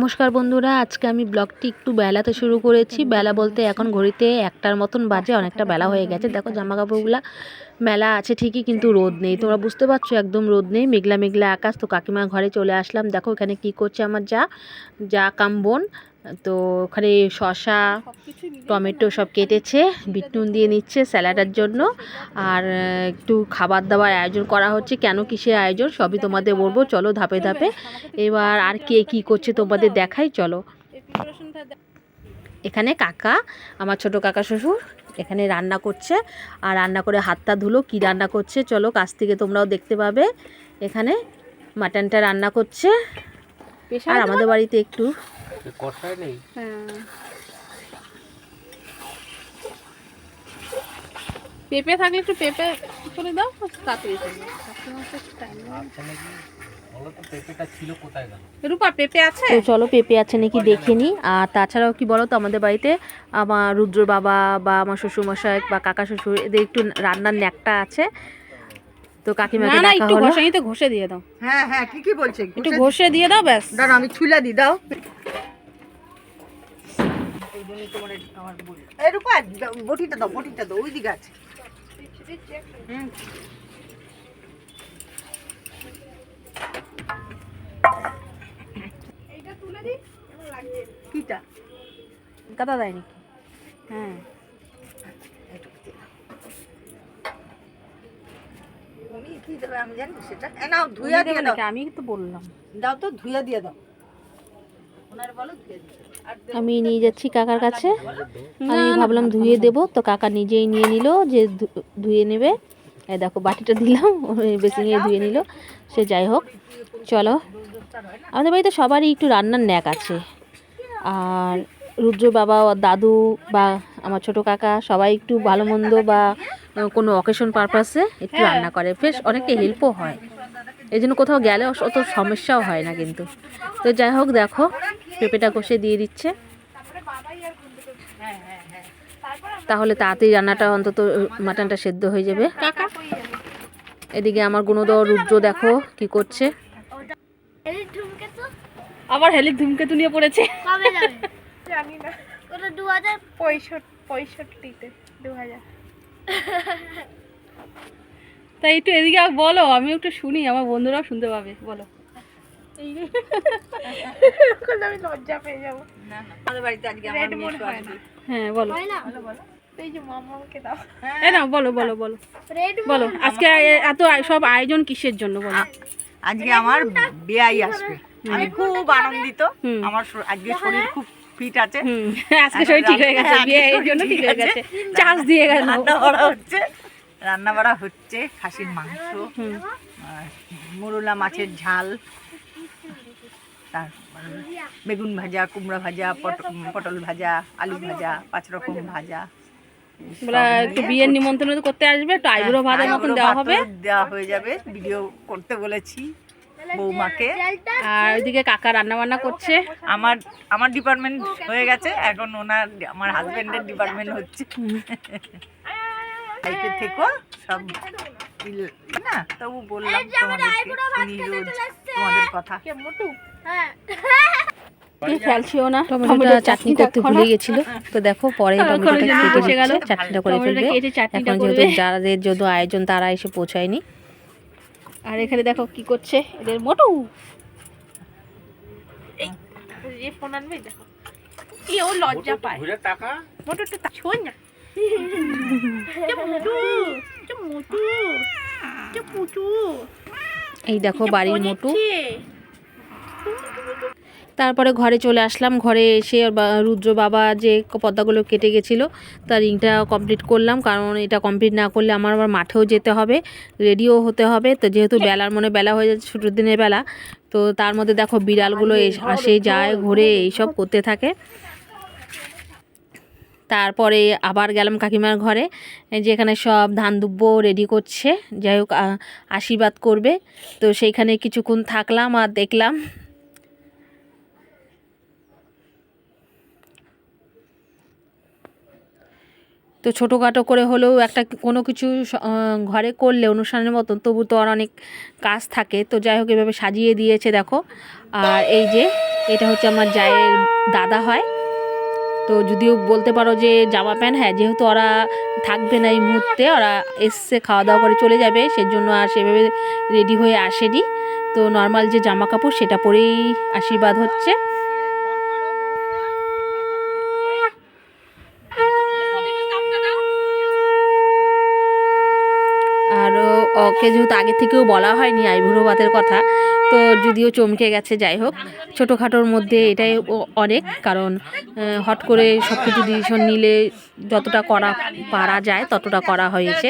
নমস্কার বন্ধুরা, আজকে আমি ব্লগটি একটু বেলাতে শুরু করেছি। বেলা বলতে এখন ঘড়িতে একটার মতন বাজে, অনেকটা বেলা হয়ে গেছে। দেখো জামা কাপড়গুলা মেলা আছে ঠিকই, কিন্তু রোদ নেই। তোমরা বুঝতে পারছ, একদম রোদ নেই। মেঘলা মেঘলা আকাশ। তো কাকিমা ঘরে চলে আসলাম। দেখো, এখানে কি করছে আমার যা যা কাম বোন। তো ওখানে শশা টমেটো সব কেটেছে বিট নুন দিয়ে নিচ্ছে স্যালাডের জন্য। আর একটু খাবার দাবার আয়োজন করা হচ্ছে। কেন কিসের আয়োজন? সবই তোমাদের বলব। চলো ধাপে ধাপে। এবার আর কে কি করছে তোমাদের দেখাই। চলো। এখানে কাকা আমার ছোট কাকা শ্বশুর এখানে রান্না করছে। আর রান্না করে হাতটা ধুলো। কি রান্না করছে? চলো কাছ থেকে তোমরাও দেখতে পাবে। এখানে মাটনটা রান্না করছে। আর আমাদের বাড়িতে একটু কষায় নেই? পেঁপে থাকলে একটু পেঁপে করে দাও তাড়াতাড়ি তো time নেই। নাকি বলো তো পেঁপেটা ছিল কোথায় গেল? রূপা পেঁপে আছে? চলো পেঁপে আছে নাকি দেখে নিই। আর তাছাড়াও কি বলো তো আমাদের বাড়িতে আমার রুদ্র বাবা বা আমার শ্বশুরমশাই বা কাকা শ্বশুর এদের একটু রান্নার ন্যাকটা আছে। তো না কাকিমাকে না একটু ঘষে দিয়ে দাও। হ্যাঁ হ্যাঁ ঠিকই বলছে একটু ঘষে দিয়ে দাও ব্যাস। দাঁড়া আমি ছুলা দি দাও। এই রূপা দাও, বটিটা দাও বটিটা দাও ওই দিকে আছে। হুম। কিটা? কাদা দেয় নাকি? হ্যাঁ। কি দেবে আমি জানি সেটা নাও ধুইয়া দিয়ে দাও। আমি তো বললাম। দাও তো ধুইয়া দিয়ে দাও। ওনার বলো ধুয়ে দিতে আর আমি নিয়ে যাচ্ছি কাকার কাছে। আমি ভাবলাম ধুয়ে দেব তো কাকা নিজেই নিয়ে নিল যে ধুয়ে নেবে। এই দেখো বাটিটা দিলাম বেসিংয়ে ধুয়ে নিল সে যাই হোক চলো। আমাদের বাড়িতে সবারই একটু রান্নার ন্যাক আছে। আর রুদ্র বাবা দাদু বা আমার ছোট কাকা সবাই একটু ভালো মন্দ বা কোনো অকেশন পারপাসে একটু রান্না করে। বেশ অনেকে হেল্পও হয়। এই জন্য কোথাও গেলে অত সমস্যাও হয় না কিন্তু। তো যাই হোক দেখো পেঁপেটা কষে দিয়ে দিচ্ছে। তাহলে তাড়াতাড়ি রান্নাটা অন্তত মাটনটা সেদ্ধ হয়ে যাবে। এদিকে আমার গুণদর রুদ্র দেখো কি করছে। আবার হেলিক ধুমকেতু নিয়ে পড়েছে। জানি না। ওটা দু হাজার পঁয়ষট্টি পঁয়ষট্টিতে দু হাজার তাই একটু এদিকে আর বলো আমি একটু শুনি আমার বন্ধুরাও শুনতে পাবে বলো। আমি লজ্জা পেয়ে যাব। মনে হয় হ্যাঁ বলো। হয় না? বলো বলো। বলো বলো আজকে এত সব আয়োজন কিসের জন্য বলো? আজকে আমার বিয়াই আসবে। আমি খুব আনন্দিত। হুম। আমার আজকে শরীর খুব ফিট আছে। হুম। আজকে শরীর ঠিক হয়ে গেছে বিয়ে এই জন্য ঠিক হয়ে গেছে। চার্জ দিয়ে গেল। হচ্ছে। রান্না বাড়া হচ্ছে খাসির মাংস মোরলা মাছের ঝাল তারপর বেগুন ভাজা কুমড়া ভাজা পট- পটল ভাজা আলু ভাজা পাঁচ রকম ভাজা একটু বিয়ের নিমন্ত্রণ তো করতে আসবে একটু আইবুড়ো ভাতের মতন দেওয়া হবে। দেওয়া হয়ে যাবে ভিডিও করতে বলেছি বৌমাকে। আর ওইদিকে কাকা রান্না বান্না করছে। আমার আমার ডিপার্টমেন্ট হয়ে গেছে এখন ওনার আমার হাজবেন্ডের ডিপার্টমেন্ট হচ্ছে। দায়িত্বে থেকো সব না তবু বললাম তোমাদের কথা। হ্যাঁ। ফেলছিও না? টমেটোটা চাটনি করতে ভুলে গেছিল। তো দেখো পরে টমেটোটা কেটে গেল। চাটনিটা করে ফেলবে। এখন যেহেতু যাদের যত আয়োজন তারা এসে পৌঁছায়নি। আর এখানে দেখো কি করছে এদের মোটু। এই ফোন আনবে দেখো। ও লজ্জা পায়। শোন না। এই দেখো বাড়ির মোটু। তারপরে ঘরে চলে আসলাম ঘরে এসে রুদ্র বাবা যে পর্দাগুলো কেটে গেছিল তার রিংটা কমপ্লিট করলাম কারণ এটা কমপ্লিট না করলে আমার আবার মাঠেও যেতে হবে রেডিও হতে হবে। তো যেহেতু বেলার মনে বেলা হয়ে যাচ্ছে ছোটোর দিনের বেলা তো তার মধ্যে দেখো বিড়ালগুলো এস- আসে যায় ঘুরে এইসব করতে থাকে। তারপরে আবার গেলাম কাকিমার ঘরে যেখানে সব ধান দুব্বো রেডি করছে, যাই হোক আশীর্বাদ করবে। তো সেইখানে কিছুক্ষণ থাকলাম আর দেখলাম তো ছোটোখাটো করে হলেও একটা কোনো কিছু ঘরে করলে অনুষ্ঠানের মতন, তবু তো আর অনেক কাজ থাকে। তো যাই হোক, এভাবে সাজিয়ে দিয়েছে, দেখো। আর এই যে, এটা হচ্ছে আমার জায়ের দাদা হয়। তো যদিও বলতে পারো যে জামা প্যান্ট হ্যাঁ যেহেতু ওরা থাকবে না এই মুহূর্তে, ওরা এসছে খাওয়া দাওয়া করে চলে যাবে, সেজন্য আর সেভাবে রেডি হয়ে আসেনি। তো নর্মাল যে জামা কাপড় সেটা পরেই আশীর্বাদ হচ্ছে। ওকে যেহেতু আগে থেকেও বলা হয়নি আইবুড়ো ভাতের কথা, তো যদিও চমকে গেছে, যাই হোক। ছোটোখাটোর মধ্যে এটাই অনেক, কারণ হট করে সব কিছু ডিসিশন নিলে যতটা করা পারা যায় ততটা করা হয়েছে।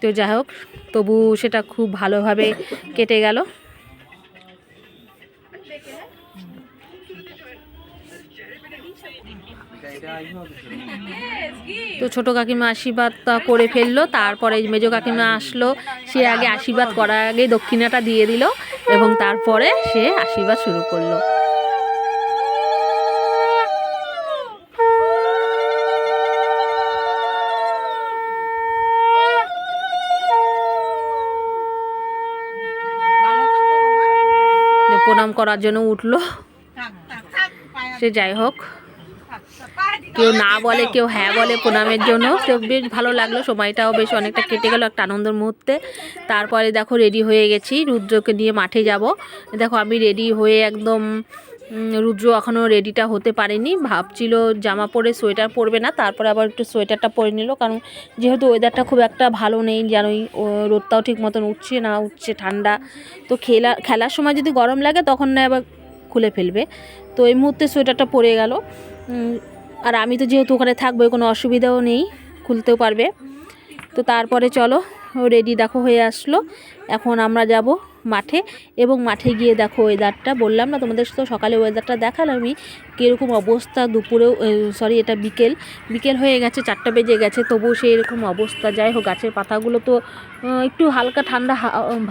তো যাই হোক, তবু সেটা খুব ভালোভাবে কেটে গেল। তো ছোটো কাকিমা আশীর্বাদটা করে ফেলল, তারপরে মেজো কাকিমা আসলো, সে আগে আশীর্বাদ করার আগে দক্ষিণাটা দিয়ে দিল এবং তারপরে সে আশীর্বাদ শুরু করল। প্রণাম করার জন্য উঠল। সে যাই হোক। কেউ না বলে, কেউ হ্যাঁ বলে প্রণামের জন্য। তো বেশ ভালো লাগল, সময়টাও বেশ অনেকটা কেটে গেল একটা আনন্দের মুহূর্তে। তারপরে দেখো রেডি হয়ে গেছি, রুদ্রকে নিয়ে মাঠে যাব। দেখো আমি রেডি হয়ে একদম রুদ্র এখনও রেডিটা হতে পারেনি। ভাবছিল জামা পরে সোয়েটার পরবে না, তারপরে আবার একটু সোয়েটারটা পরে নিল। কারণ যেহেতু ওয়েদারটা খুব একটা ভালো নেই, জানোই রোদটাও ঠিক মতন উঠছে না, উঠছে ঠান্ডা। তো খেলা, খেলার সময় যদি গরম লাগে, তখন না আবার খুলে ফেলবে। তো এই মুহূর্তে সোয়েটারটা পরে গেল। আর আমি তো যেহেতু ওখানে থাকব, কোনো অসুবিধাও নেই, খুলতেও পারবে। তো তারপরে চলো রেডি দেখো হয়ে আসলো। এখন আমরা যাব মাঠে এবং মাঠে গিয়ে দেখো ওয়েদারটা বললাম না, তোমাদের তো সকালে ওয়েদারটা দেখালাম আমি, কীরকম অবস্থা দুপুরেও সরি এটা বিকেল বিকেল হয়ে গেছে, চারটা বেজে গেছে, তবুও সেই এরকম অবস্থা। যাই হোক, গাছের পাতাগুলো তো একটু হালকা ঠান্ডা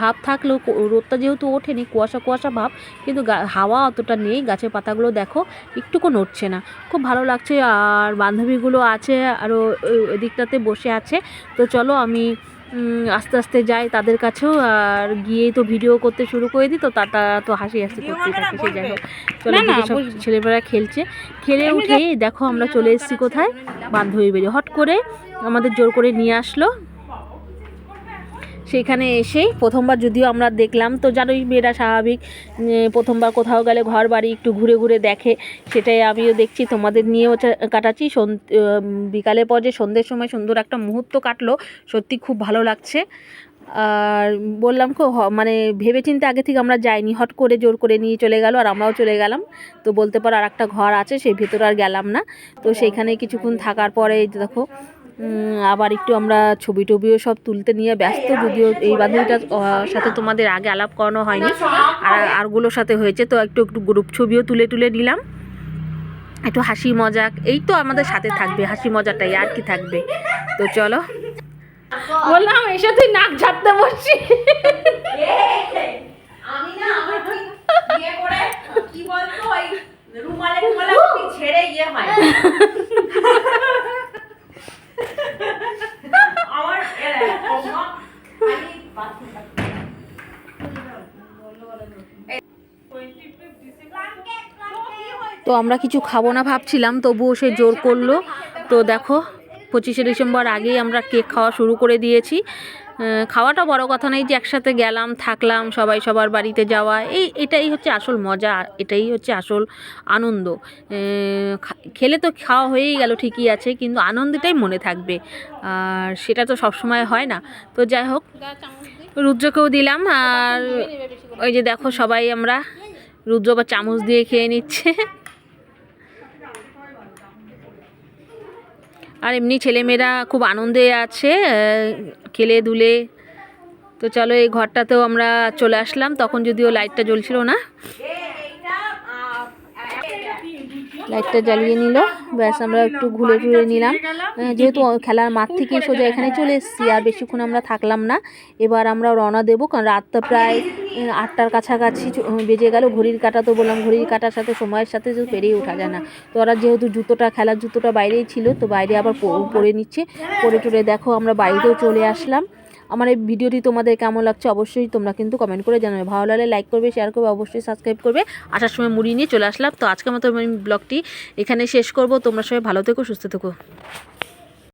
ভাব থাকলেও রোদটা যেহেতু ওঠেনি, কুয়াশা কুয়াশা ভাব, কিন্তু হাওয়া অতটা নেই, গাছের পাতাগুলো দেখো একটুকু নড়ছে না। খুব ভালো লাগছে, আর বান্ধবীগুলো আছে আরও এদিকটাতে বসে আছে। তো চলো আমি আস্তে আস্তে যাই তাদের কাছেও আর গিয়েই তো ভিডিও করতে শুরু করে দিই তো তা- তারা তো হাসি হাসি করতে থাকে সে যাই হোক চলো সব ছেলেমেয়েরা খেলছে। খেলে উঠে দেখো আমরা চলে এসেছি কোথায় বান্ধবী বেরিয়ে। হট করে আমাদের জোর করে নিয়ে আসলো। সেখানে এসেই প্রথমবার যদিও আমরা দেখলাম, তো জানোই মেয়েরা স্বাভাবিক প্রথমবার কোথাও গেলে ঘর বাড়ি একটু ঘুরে ঘুরে দেখে, সেটাই আমিও দেখছি, তোমাদের নিয়েও কাটাচ্ছি। সন- বিকালের পর যে সন্ধ্যের সময় সুন্দর একটা মুহূর্ত কাটলো, সত্যি খুব ভালো লাগছে। আর বললাম কো মানে ভেবেচিন্তে আগে থেকে আমরা যাইনি, হট করে জোর করে নিয়ে চলে গেল আর আমরাও চলে গেলাম। তো বলতে পারো আর একটা ঘর আছে, সেই ভেতরে আর গেলাম না। তো সেইখানে কিছুক্ষণ থাকার পরে দেখো আবার একটু আমরা ছবি টবিও সব তুলতে নিয়ে ব্যস্ত যদিও এই বান্ধবীটার সাথে তোমাদের আগে আলাপ করানো হয়নি। আর আরগুলোর সাথে হয়েছে তো একটু একটু গ্রুপ ছবিও তুলে তুলে নিলাম। একটু হাসি মজাক এই তো আমাদের সাথে থাকবে হাসি মজাটাই আর কি থাকবে। তো চলো। বললাম এসে তুই নাক ঝাড়তে বসছি। আমি না আমার কি করে কি বলতো ওই রুমালে রুমালে ছেড়ে ইয়ে হয় আমার এরা কমা খালি বাথরুম তো আমরা কিছু খাব না ভাবছিলাম, তবুও সে জোর করল। তো দেখো, পঁচিশে ডিসেম্বর আগেই আমরা কেক খাওয়া শুরু করে দিয়েছি। খাওয়াটা বড় কথা নেই যে একসাথে গেলাম, থাকলাম, সবাই সবার বাড়িতে যাওয়া, এই এটাই হচ্ছে আসল মজা, এটাই হচ্ছে আসল আনন্দ। খেলে তো খাওয়া হয়েই গেল, ঠিকই আছে, কিন্তু আনন্দটাই মনে থাকবে, আর সেটা তো সবসময় হয় না। তো যাই হোক, রুদ্রকেও দিলাম, আর ওই যে দেখো সবাই আমরা রুদ্র বা চামচ দিয়ে খেয়ে নিচ্ছে। আর এমনি ছেলেমেয়েরা খুব আনন্দে আছে খেলে দুলে। তো চলো এই ঘরটাতেও আমরা চলে আসলাম তখন যদিও লাইটটা জ্বলছিল না। লাইটটা জ্বালিয়ে নিল। ব্যাস আমরা একটু ঘুরে ঘুরে নিলাম। যেহেতু খেলার মাঠ থেকে সোজা এখানে চলে এসেছি আর বেশিক্ষণ আমরা থাকলাম না। এবার আমরা রওনা দেবো কারণ রাতটা প্রায় আটটার কাছাকাছি বেজে গেল ঘড়ির কাটা তো বললাম ঘড়ির কাটার সাথে সময়ের সাথে যে পেরিয়ে ওঠা যায় না। তো ওরা যেহেতু জুতোটা খেলার জুতোটা বাইরেই ছিল তো বাইরে আবার পরে নিচ্ছে। পরে টরে দেখো আমরা বাড়িতেও চলে আসলাম। আমার এই ভিডিওটি তোমাদের কেমন লাগছে অবশ্যই তোমরা কিন্তু কমেন্ট করে জানাবে। ভালো লাগলে লাইক করবে শেয়ার করবে, অবশ্যই সাবস্ক্রাইব করবে। আসার সময় মুড়ি নিয়ে চলে আসলাম। তো আজকের মতো আমি ব্লগটি এখানে শেষ করব। তোমরা সবাই ভালো থেকো, সুস্থ থেকো।